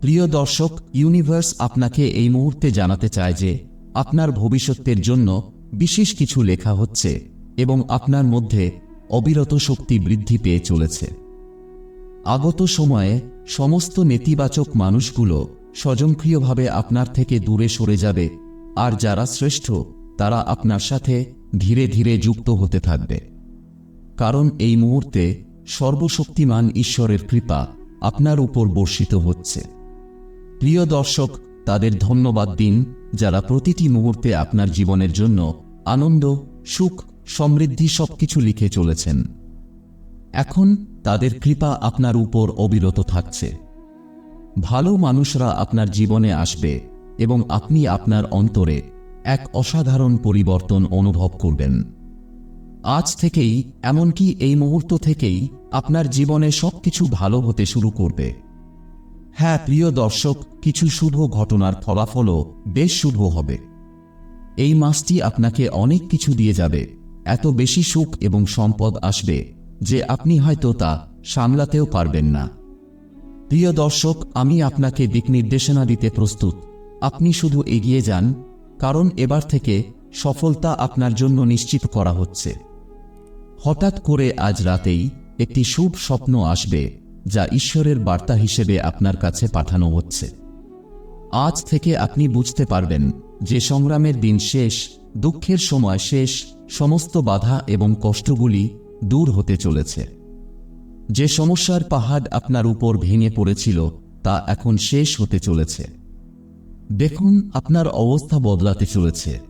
প্রিয় দর্শক ইউনিভার্স আপনাকে এই মুহূর্তে জানাতে চায় যে, আপনার ভবিষ্যতের জন্য বিশেষ কিছু লেখা হচ্ছে এবং আপনার মধ্যে অবিরত শক্তি বৃদ্ধি পেয়ে চলেছে। আগত সময়ে সমস্ত নেতিবাচক মানুষগুলো স্বয়ংক্রিয়ভাবে আপনার থেকে দূরে সরে যাবে, আর যারা শ্রেষ্ঠ, তারা আপনার সাথে ধীরে ধীরে যুক্ত হতে থাকবে। কারণ এই মুহূর্তে সর্বশক্তিমান ঈশ্বরের কৃপা আপনার উপর বর্ষিত হচ্ছে। প্রিয় দর্শক, তাদের ধন্যবাদ দিন যারা প্রতিটি মুহূর্তে আপনার জীবনের জন্য আনন্দ, সুখ, সমৃদ্ধি সবকিছু লিখে চলেছেন। এখন তাদের কৃপা আপনার উপর অবিরত থাকছে। ভালো মানুষরা আপনার জীবনে আসবে এবং আপনি আপনার অন্তরে এক অসাধারণ পরিবর্তন অনুভব করবেন। আজ থেকেই, এমনকি এই মুহূর্ত থেকেই, আপনার জীবনে সবকিছু ভালো হতে শুরু করবে। হ্যাঁ প্রিয় দর্শক, কিছু শুভ ঘটনার ফলাফলও বেশ শুভ হবে। এই মাসটি আপনাকে অনেক কিছু দিয়ে যাবে। এত বেশি সুখ এবং সম্পদ আসবে যে আপনি হয়তো তা সামলাতেও পারবেন না। প্রিয় দর্শক, আমি আপনাকে দিক নির্দেশনা দিতে প্রস্তুত। আপনি শুধু এগিয়ে যান, কারণ এবার থেকে সফলতা আপনার জন্য নিশ্চিত করা হচ্ছে। হঠাৎ করে আজ রাতেই একটি শুভ স্বপ্ন আসবে। যা ঈশ্বরের বার্তা হিসেবে আপনার কাছে পাঠানো হচ্ছে। আজ থেকে আপনি বুঝতে পারবেন যে সংগ্রামের দিন শেষ, দুঃখের সময় শেষ, সমস্ত বাধা এবং কষ্টগুলি দূর হতে চলেছে। যে সমস্যার পাহাড় আপনার উপর ভেঙে পড়েছিল, তা এখন শেষ হতে চলেছে। দেখুন, আপনার অবস্থা বদলাতে চলেছে।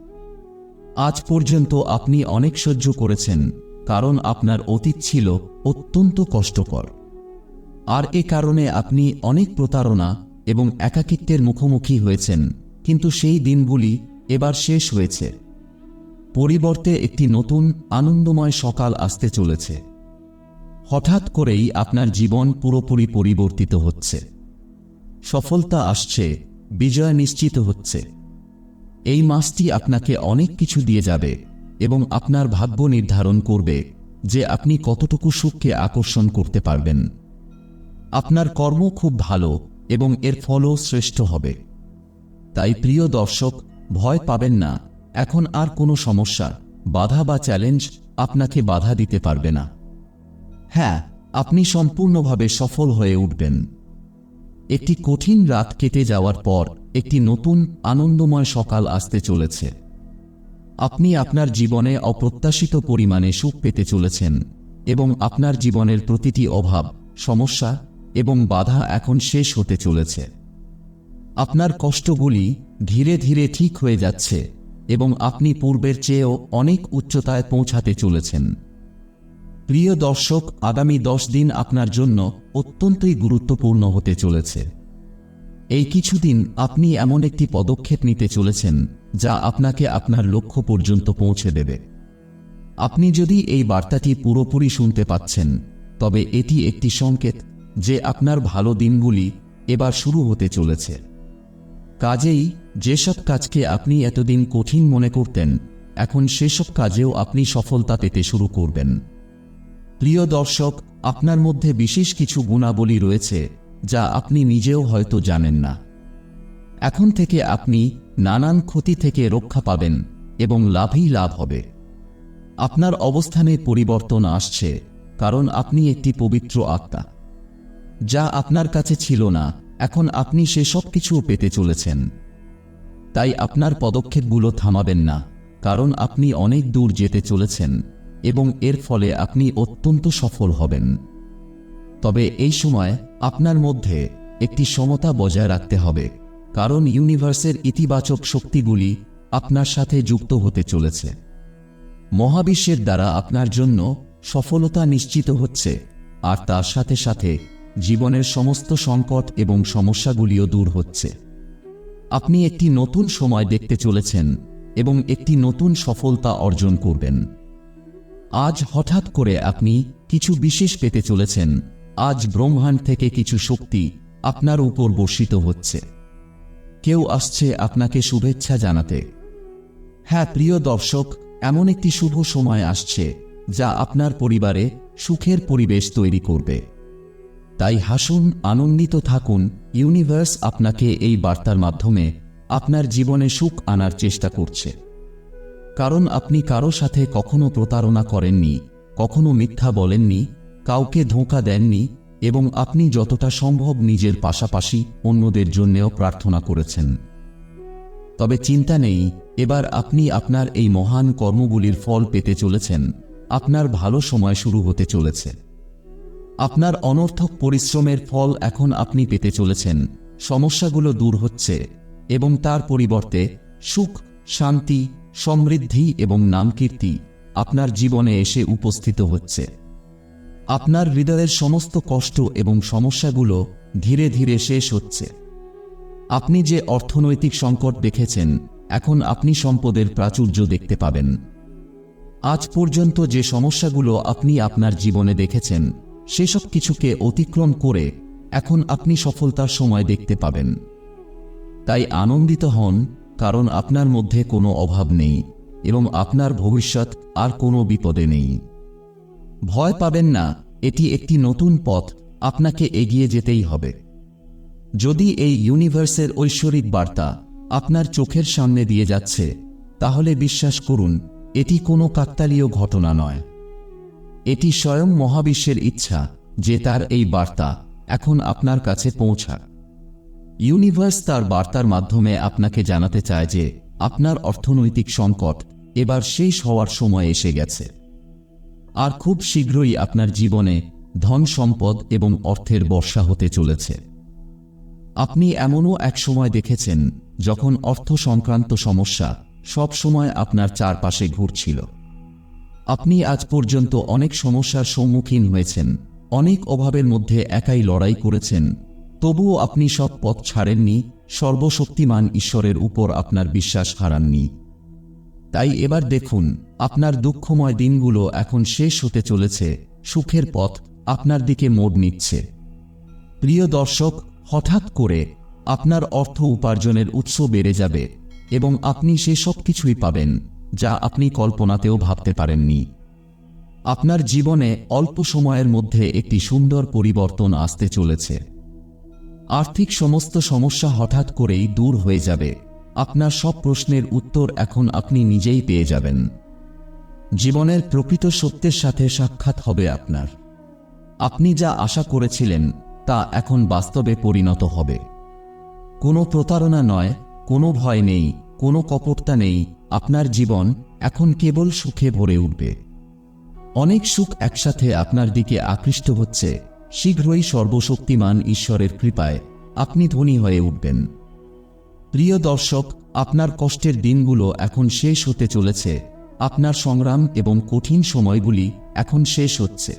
আজ পর্যন্ত আপনি অনেক সহ্য করেছেন, কারণ আপনার অতীত ছিল অত্যন্ত কষ্টকর। আর এ কারণে আপনি অনেক প্রতারণা এবং একাকিত্বের মুখোমুখি হয়েছেন, কিন্তু সেই দিনগুলি এবার শেষ হয়েছে। পরিবর্তে একটি নতুন, আনন্দময় সকাল আসতে চলেছে। হঠাৎ করেই আপনার জীবন পুরোপুরি পরিবর্তিত হচ্ছে। সফলতা আসছে, বিজয় নিশ্চিত হচ্ছে। এই মাসটি আপনাকে অনেক কিছু দিয়ে যাবে এবং আপনার ভাগ্য নির্ধারণ করবে যে আপনি কতটুকু সুখকে আকর্ষণ করতে পারবেন। আপনার কর্ম খুব ভালো এবং এর ফলও শ্রেষ্ঠ হবে। তাই প্রিয় দর্শক, ভয় পাবেন না। এখন আর কোনো সমস্যা, বাধা বা চ্যালেঞ্জ আপনাকে বাধা দিতে পারবে না। হ্যাঁ আপনি সম্পূর্ণভাবে সফল হয়ে উঠবেন। একটি কঠিন রাত কেটে যাওয়ার পর একটি নতুন, আনন্দময় সকাল আসতে চলেছে। আপনি আপনার জীবনে অপ্রত্যাশিত পরিমাণে সুখ পেতে চলেছেন এবং আপনার জীবনের প্রতিটি অভাব, সমস্যা এবং বাধা এখন শেষ হতে চলেছে। আপনার কষ্টগুলি ধীরে ধীরে ঠিক হয়ে যাচ্ছে এবং আপনি পূর্বের চেয়েও অনেক উচ্চতায় পৌঁছাতে চলেছেন। প্রিয় দর্শক, আগামী দশ দিন আপনার জন্য অত্যন্তই গুরুত্বপূর্ণ হতে চলেছে। এই কিছুদিন আপনি এমন একটি পদক্ষেপ নিতে চলেছেন যা আপনাকে আপনার লক্ষ্য পর্যন্ত পৌঁছে দেবে। আপনি যদি এই বার্তাটি পুরোপুরি শুনতে পাচ্ছেন, তবে এটি একটি সংকেত যে আপনার ভালো দিনগুলি এবার শুরু হতে চলেছে। কাজেই যেসব কাজকে আপনি এতদিন কঠিন মনে করতেন, এখন সেসব কাজেও আপনি সফলতা পেতে শুরু করবেন। প্রিয় দর্শক, আপনার মধ্যে বিশেষ কিছু গুণাবলী রয়েছে যা আপনি নিজেও হয়তো জানেন না। এখন থেকে আপনি নানান ক্ষতি থেকে রক্ষা পাবেন এবং লাভই লাভ হবে। আপনার অবস্থানে পরিবর্তন আসছে, কারণ আপনি একটি পবিত্র আত্মা। যা আপনার কাছে ছিল না, এখন আপনি সে সব কিছু পেতে চলেছেন। তাই আপনার পদক্ষেপগুলো থামাবেন না, কারণ আপনি অনেক দূর যেতে চলেছেন, এবং এর ফলে আপনি অত্যন্ত সফল হবেন। তবে এই সময় আপনার মধ্যে একটি সমতা বজায় রাখতে হবে, কারণ ইউনিভার্সের ইতিবাচক শক্তিগুলি আপনার সাথে যুক্ত হতে চলেছে। মহাবিশ্বের দ্বারা আপনার জন্য সফলতা নিশ্চিত হচ্ছে, আর তার সাথে সাথে জীবনের সমস্ত সংকট এবং সমস্যাগুলিও দূর হচ্ছে। আপনি একটি নতুন সময় দেখতে চলেছেন এবং একটি নতুন সফলতা অর্জন করবেন। আজ হঠাৎ করে আপনি কিছু বিশেষ পেতে চলেছেন। আজ ব্রহ্মাণ্ড থেকে কিছু শক্তি আপনার উপর বর্ষিত হচ্ছে। কেউ আসছে আপনাকে শুভেচ্ছা জানাতে। হ্যাঁ প্রিয় দর্শক, এমন একটি শুভ সময় আসছে যা আপনার পরিবারে সুখের পরিবেশ তৈরি করবে। তাই হাসুন, আনন্দিত থাকুন। ইউনিভার্স আপনাকে এই বার্তার মাধ্যমে আপনার জীবনে সুখ আনার চেষ্টা করছে। কারণ আপনি কারও সাথে কখনো প্রতারণা করেননি, কখনো মিথ্যা বলেননি, কাউকে ধোঁকা দেননি এবং আপনি যতটা সম্ভব নিজের পাশাপাশি অন্যদের জন্যেও প্রার্থনা করেছেন। তবে চিন্তা নেই, এবার আপনি আপনার এই মহান কর্মগুলির ফল পেতে চলেছেন। আপনার ভালো সময় শুরু হতে চলেছে। আপনার অনর্থক পরিশ্রমের ফল এখন আপনি পেতে চলেছেন। সমস্যাগুলো দূর হচ্ছে এবং তার পরিবর্তে সুখ, শান্তি, সমৃদ্ধি এবং নামকীর্তি আপনার জীবনে এসে উপস্থিত হচ্ছে। আপনার হৃদয়ের সমস্ত কষ্ট এবং সমস্যাগুলো ধীরে ধীরে শেষ হচ্ছে। আপনি যে অর্থনৈতিক সংকট দেখেছেন, এখন আপনি সম্পদের প্রাচুর্য দেখতে পাবেন। আজ পর্যন্ত যে সমস্যাগুলো আপনি আপনার জীবনে দেখেছেন সেসব কিছুকে অতিক্রম করে এখন আপনি সফলতার সময় দেখতে পাবেন। তাই আনন্দিত হন, কারণ আপনার মধ্যে কোনো অভাব নেই এবং আপনার ভবিষ্যৎ আর কোনো বিপদে নেই। ভয় পাবেন না, এটি একটি নতুন পথ, আপনাকে এগিয়ে যেতেই হবে। যদি এই ইউনিভার্সের ঐশ্বরিক বার্তা আপনার চোখের সামনে দিয়ে যাচ্ছে, তাহলে বিশ্বাস করুন, এটি কোনো কাকতালীয় ঘটনা নয়। এটি স্বয়ং মহাবিশ্বের ইচ্ছা যে তার এই বার্তা এখন আপনার কাছে পৌঁছাক। ইউনিভার্স তার বার্তার মাধ্যমে আপনাকে জানাতে চায় যে আপনার অর্থনৈতিক সংকট এবার শেষ হওয়ার সময় এসে গেছে। আর খুব শীঘ্রই আপনার জীবনে ধন সম্পদ এবং অর্থের বর্ষা হতে চলেছে। আপনি এমনও এক সময় দেখেছেন যখন অর্থ সংক্রান্ত সমস্যা সব সময় আপনার চারপাশে ঘুরছিল। আপনি আজ পর্যন্ত অনেক সমস্যার সম্মুখীন হয়েছেন, অনেক অভাবের মধ্যে একাই লড়াই করেছেন, তবুও আপনি সব পথ ছাড়েননি, সর্বশক্তিমান ঈশ্বরের উপর আপনার বিশ্বাস হারাননি। তাই এবার দেখুন, আপনার দুঃখময় দিনগুলো এখন শেষ হতে চলেছে, সুখের পথ আপনার দিকে মোড় নিচ্ছে। প্রিয় দর্শক, হঠাৎ করে আপনার অর্থ উপার্জনের উৎস বেড়ে যাবে এবং আপনি সে সব কিছুই পাবেন। যা আপনি কল্পনাতেও ভাবতে পারেননি। আপনার জীবনে অল্প সময়ের মধ্যে একটি সুন্দর পরিবর্তন আসতে চলেছে। আর্থিক সমস্ত সমস্যা হঠাৎ করেই দূর হয়ে যাবে। আপনার সব প্রশ্নের উত্তর এখন আপনি নিজেই পেয়ে যাবেন। জীবনের প্রকৃত সত্যের সাথে সাক্ষাৎ হবে আপনার। আপনি যা আশা করেছিলেন, তা এখন বাস্তবে পরিণত হবে। কোনো প্রতারণা নয়, কোনো ভয় নেই। কোনো কপটতা নেই, আপনার জীবন এখন কেবল সুখে ভরে উঠবে। অনেক সুখ একসাথে আপনার দিকে আকৃষ্ট হচ্ছে, শীঘ্রই সর্বশক্তিমান ঈশ্বরের কৃপায় আপনি ধনী হয়ে উঠবেন। প্রিয় দর্শক, আপনার কষ্টের দিনগুলো এখন শেষ হতে চলেছে, আপনার সংগ্রাম এবং কঠিন সময়গুলি এখন শেষ হচ্ছে।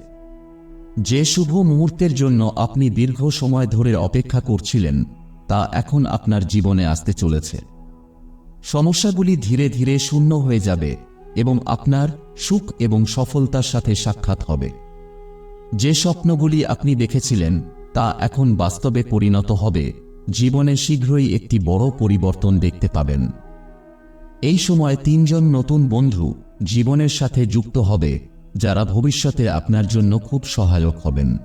যে শুভ মুহূর্তের জন্য আপনি দীর্ঘ সময় ধরে অপেক্ষা করছিলেন, তা এখন আপনার জীবনে আসতে চলেছে। সমস্যাগুলি ধীরে ধীরে শূন্য হয়ে যাবে এবং আপনার সুখ এবং সফলতার সাথে সাক্ষাৎ হবে। যে স্বপ্নগুলি আপনি দেখেছিলেন, তা এখন বাস্তবে পরিণত হবে। জীবনে শীঘ্রই একটি বড় পরিবর্তন দেখতে পাবেন। এই সময় তিনজন নতুন বন্ধু জীবনের সাথে যুক্ত হবে, যারা ভবিষ্যতে আপনার জন্য খুব সহায়ক হবেন।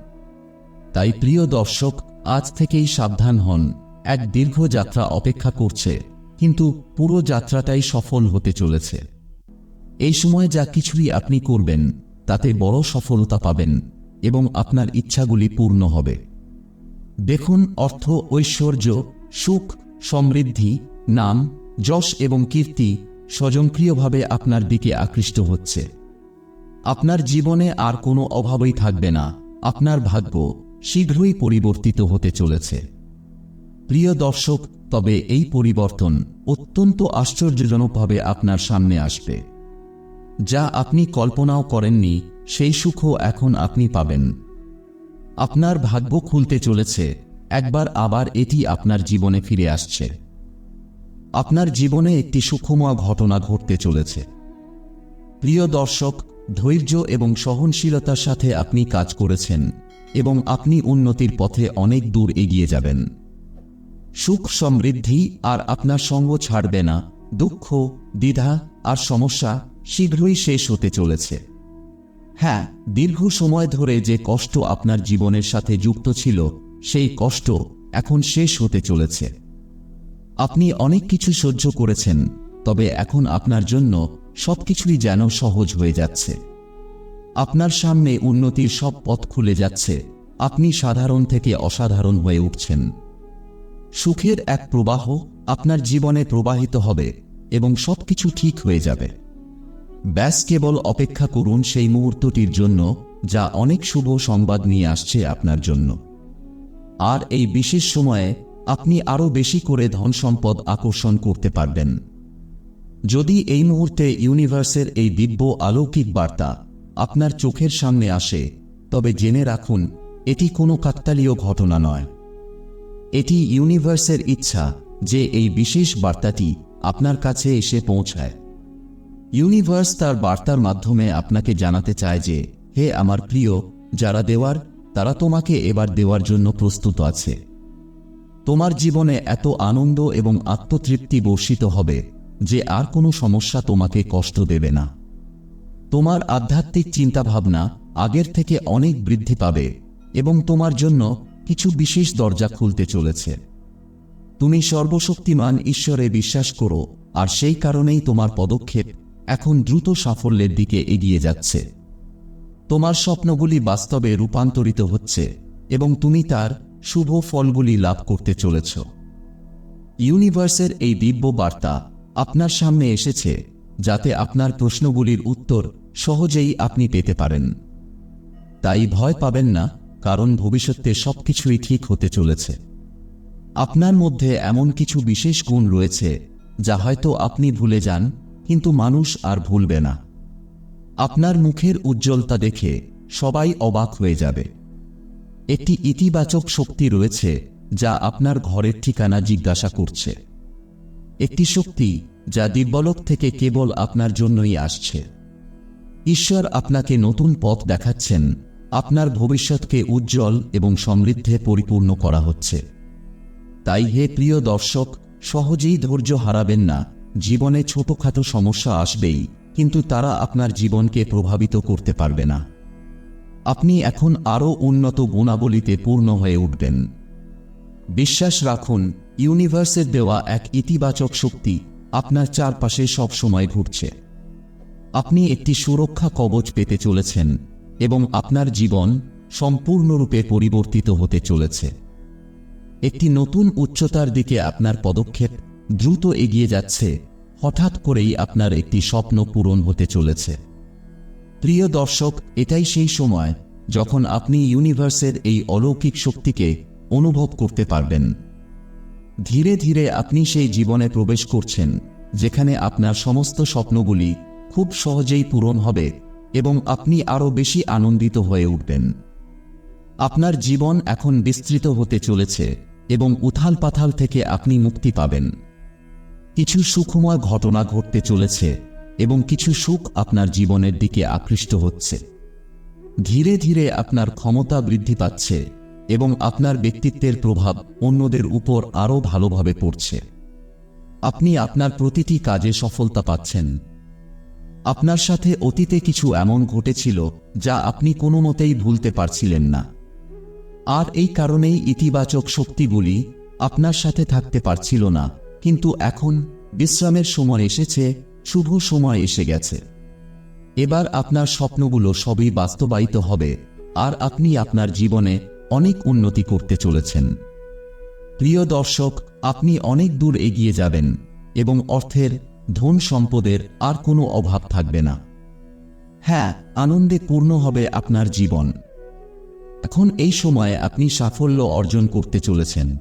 তাই প্রিয় দর্শক, আজ থেকেই সাবধান হন। এক দীর্ঘ যাত্রা অপেক্ষা করছে। কিন্তু পুরো যাত্রাটাই সফল হতে চলেছে। এই সময় যা কিছুই আপনি করবেন, তাতে বড় সফলতা পাবেন এবং আপনার ইচ্ছাগুলি পূর্ণ হবে। দেখুন অর্থ, ঐশ্বর্য, সুখ, সমৃদ্ধি, নাম, যশ এবং কীর্তি স্বজনক্রিয়ভাবে আপনার দিকে আকৃষ্ট হচ্ছে। আপনার জীবনে আর কোনো অভাবই থাকবে না। আপনার ভাগ্য শীঘ্রই পরিবর্তিত হতে চলেছে। প্রিয় দর্শক তবে এই পরিবর্তন অত্যন্ত আশ্চর্যজনকভাবে আপনার সামনে আসবে। যা আপনি কল্পনাও করেননি, সেই সুখও এখন আপনি পাবেন। আপনার ভাগ্য খুলতে চলেছে, একবার আবার এটি আপনার জীবনে ফিরে আসছে। আপনার জীবনে একটি সুখময় ঘটনা ঘটতে চলেছে। প্রিয় দর্শক, ধৈর্য এবং সহনশীলতার সাথে আপনি কাজ করেছেন এবং আপনি উন্নতির পথে অনেক দূর এগিয়ে যাবেন। সুখ সমৃদ্ধি আর আপনার সঙ্গ ছাড়বে না, দুঃখ, দ্বিধা আর সমস্যা শীঘ্রই শেষ হতে চলেছে। হ্যাঁ দীর্ঘ সময় ধরে যে কষ্ট আপনার জীবনের সাথে যুক্ত ছিল, সেই কষ্ট এখন শেষ হতে চলেছে। আপনি অনেক কিছু সহ্য করেছেন, তবে এখন আপনার জন্য সবকিছুই যেন সহজ হয়ে যাচ্ছে। আপনার সামনে উন্নতির সব পথ খুলে যাচ্ছে, আপনি সাধারণ থেকে অসাধারণ হয়ে উঠছেন। সুখের এক প্রবাহ আপনার জীবনে প্রবাহিত হবে এবং সবকিছু ঠিক হয়ে যাবে। ব্যাস কেবল অপেক্ষা করুন সেই মুহূর্তটির জন্য যা অনেক শুভ সংবাদ নিয়ে আসছে আপনার জন্য। আর এই বিশেষ সময়ে আপনি আরও বেশি করে ধন সম্পদ আকর্ষণ করতে পারবেন। যদি এই মুহূর্তে ইউনিভার্সের এই দিব্য অলৌকিক বার্তা আপনার চোখের সামনে আসে, তবে জেনে রাখুন, এটি কোনো কাকতালীয় ঘটনা নয়। এটি ইউনিভার্সের ইচ্ছা যে এই বিশেষ বার্তাটি আপনার কাছে এসে পৌঁছায়। ইউনিভার্স তার বার্তার মাধ্যমে আপনাকে জানাতে চায় যে, হে আমার প্রিয়, যারা দেওয়ার, তারা তোমাকে এবার দেওয়ার জন্য প্রস্তুত আছে। তোমার জীবনে এত আনন্দ এবং আত্মতৃপ্তি বর্ষিত হবে যে আর কোনো সমস্যা তোমাকে কষ্ট দেবে না। তোমার আধ্যাত্মিক চিন্তাভাবনা আগের থেকে অনেক বৃদ্ধি পাবে এবং তোমার জন্য কিছু বিশেষ দরজা খুলতে চলেছে। তুমি সর্বশক্তিমান ঈশ্বরে বিশ্বাস করো, আর সেই কারণেই তোমার পদক্ষেপ এখন দ্রুত সাফল্যের দিকে এগিয়ে যাচ্ছে। তোমার স্বপ্নগুলি বাস্তবে রূপান্তরিত হচ্ছে এবং তুমি তার শুভ ফলগুলি লাভ করতে চলেছ। ইউনিভার্সের এই দিব্য বার্তা আপনার সামনে এসেছে, যাতে আপনার প্রশ্নগুলির উত্তর সহজেই আপনি পেতে পারেন। তাই ভয় পাবেন না কারণ ভবিষ্যতে সবকিছুই ঠিক হতে চলেছে। আপনার মধ্যে এমন কিছু বিশেষ গুণ রয়েছে, যা হয়তো আপনি ভুলে যান, কিন্তু মানুষ আর ভুলবে না। আপনার মুখের উজ্জ্বলতা দেখে সবাই অবাক হয়ে যাবে। একটি ইতিবাচক শক্তি রয়েছে, যা আপনার ঘরের ঠিকানা জিজ্ঞাসা করছে। একটি শক্তি, যা দিব্যলোক থেকে কেবল আপনার জন্যই আসছে। ঈশ্বর আপনাকে নতুন পথ দেখাচ্ছেন আপনার ভবিষ্যৎকে উজ্জ্বল এবং সমৃদ্ধে পরিপূর্ণ করা হচ্ছে। তাই হে প্রিয় দর্শক, সহজেই ধৈর্য হারাবেন না। জীবনে ছোটখাটো সমস্যা আসবেই, কিন্তু তারা আপনার জীবনকে প্রভাবিত করতে পারবে না। আপনি এখন আরও উন্নত গুণাবলীতে পূর্ণ হয়ে উঠবেন। বিশ্বাস রাখুন, ইউনিভার্সের দেওয়া এক ইতিবাচক শক্তি আপনার চারপাশে সবসময় ঘুরছে। আপনি একটি সুরক্ষা কবচ পেতে চলেছেন। এবং আপনার জীবন সম্পূর্ণরূপে পরিবর্তিত হতে চলেছে। একটি নতুন উচ্চতার দিকে আপনার পদক্ষেপ দ্রুত এগিয়ে যাচ্ছে, হঠাৎ করেই আপনার একটি স্বপ্ন পূরণ হতে চলেছে। প্রিয় দর্শক, এটাই সেই সময় যখন আপনি ইউনিভার্সের এই অলৌকিক শক্তিকে অনুভব করতে পারবেন। ধীরে ধীরে আপনি সেই জীবনে প্রবেশ করছেন, যেখানে আপনার সমস্ত স্বপ্নগুলি খুব সহজেই পূরণ হবে এবং আপনি আরও বেশি আনন্দিত হয়ে উঠবেন। আপনার জীবন এখন বিস্তৃত হতে চলেছে এবং উথাল পাথাল থেকে আপনি মুক্তি পাবেন। কিছু সুখময় ঘটনা ঘটতে চলেছে এবং কিছু সুখ আপনার জীবনের দিকে আকৃষ্ট হচ্ছে। ধীরে ধীরে আপনার ক্ষমতা বৃদ্ধি পাচ্ছে এবং আপনার ব্যক্তিত্বের প্রভাব অন্যদের উপর আরও ভালোভাবে পড়ছে। আপনি আপনার প্রতিটি কাজে সফলতা পাচ্ছেন। আপনার সাথে অতীতে কিছু এমন ঘটেছিল, যা আপনি কোনো মতেই ভুলতে পারছিলেন না। আর এই কারণেই ইতিবাচক শক্তিগুলি আপনার সাথে থাকতে পারছিল না, কিন্তু এখন বিশ্রামের সময় এসেছে, শুভ সময় এসে গেছে। এবার আপনার স্বপ্নগুলো সবই বাস্তবায়িত হবে, আর আপনি আপনার জীবনে অনেক উন্নতি করতে চলেছেন। প্রিয় দর্শক, আপনি অনেক দূর এগিয়ে যাবেন, এবং অর্থের ধন সম্পদের আর কোনো অভাব থাকবে না। হ্যাঁ আনন্দে পূর্ণ হবে আপনার জীবন। এখন এই সময়ে আপনি সাফল্য অর্জন করতে চলেছেন।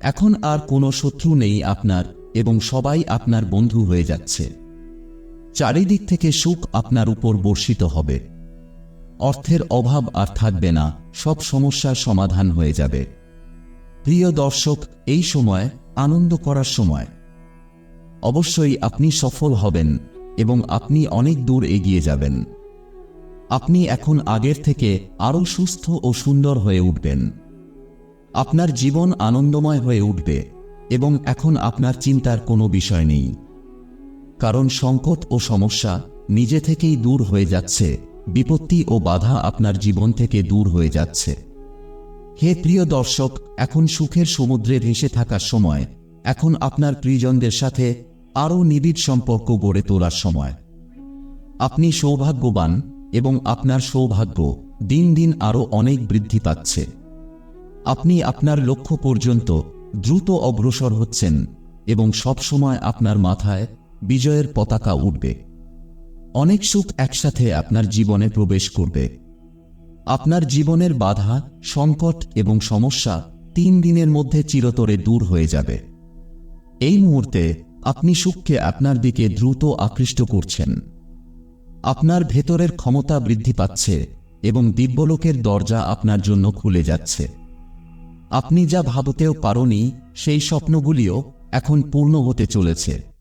এখন আর কোনো শত্রু নেই আপনার এবং সবাই আপনার বন্ধু হয়ে যাচ্ছে। চারিদিক থেকে সুখ আপনার উপর বর্ষিত হবে। অর্থের অভাব আর থাকবে না, সব সমস্যার সমাধান হয়ে যাবে। প্রিয় দর্শক, এই সময়, আনন্দ করার সময়। অবশ্যই আপনি সফল হবেন এবং আপনি অনেক দূর এগিয়ে যাবেন। আপনি এখন আগের থেকে আরও সুস্থ ও সুন্দর হয়ে উঠবেন। আপনার জীবন আনন্দময় হয়ে উঠবে এবং এখন আপনার চিন্তার কোনো বিষয় নেই। কারণ সংকট ও সমস্যা নিজে থেকেই দূর হয়ে যাচ্ছে, বিপত্তি ও বাধা আপনার জীবন থেকে দূর হয়ে যাচ্ছে। হে প্রিয় দর্শক, এখন সুখের সমুদ্রে ভেসে থাকার সময়, এখন আপনার প্রিয়জনদের সাথে আরও নিবিড় সম্পর্ক গড়ে তোলার সময়। আপনি সৌভাগ্যবান এবং আপনার সৌভাগ্য দিন দিন আরও অনেক বৃদ্ধি পাচ্ছে। আপনি আপনার লক্ষ্য পর্যন্ত দ্রুত অগ্রসর হচ্ছেন এবং সবসময় আপনার মাথায় বিজয়ের পতাকা উঠবে। অনেক সুখ একসাথে আপনার জীবনে প্রবেশ করবে। আপনার জীবনের বাধা, সংকট এবং সমস্যা তিন দিনের মধ্যে চিরতরে দূর হয়ে যাবে। এই মুহূর্তে আপনি সুখকে আপনার দিকে দ্রুত আকৃষ্ট করছেন। আপনার ভেতরের ক্ষমতা বৃদ্ধি পাচ্ছে এবং দিব্যলোকের দরজা আপনার জন্য খুলে যাচ্ছে। আপনি যা ভাবতেও পারনি, সেই স্বপ্নগুলিও এখন পূর্ণ হতে চলেছে।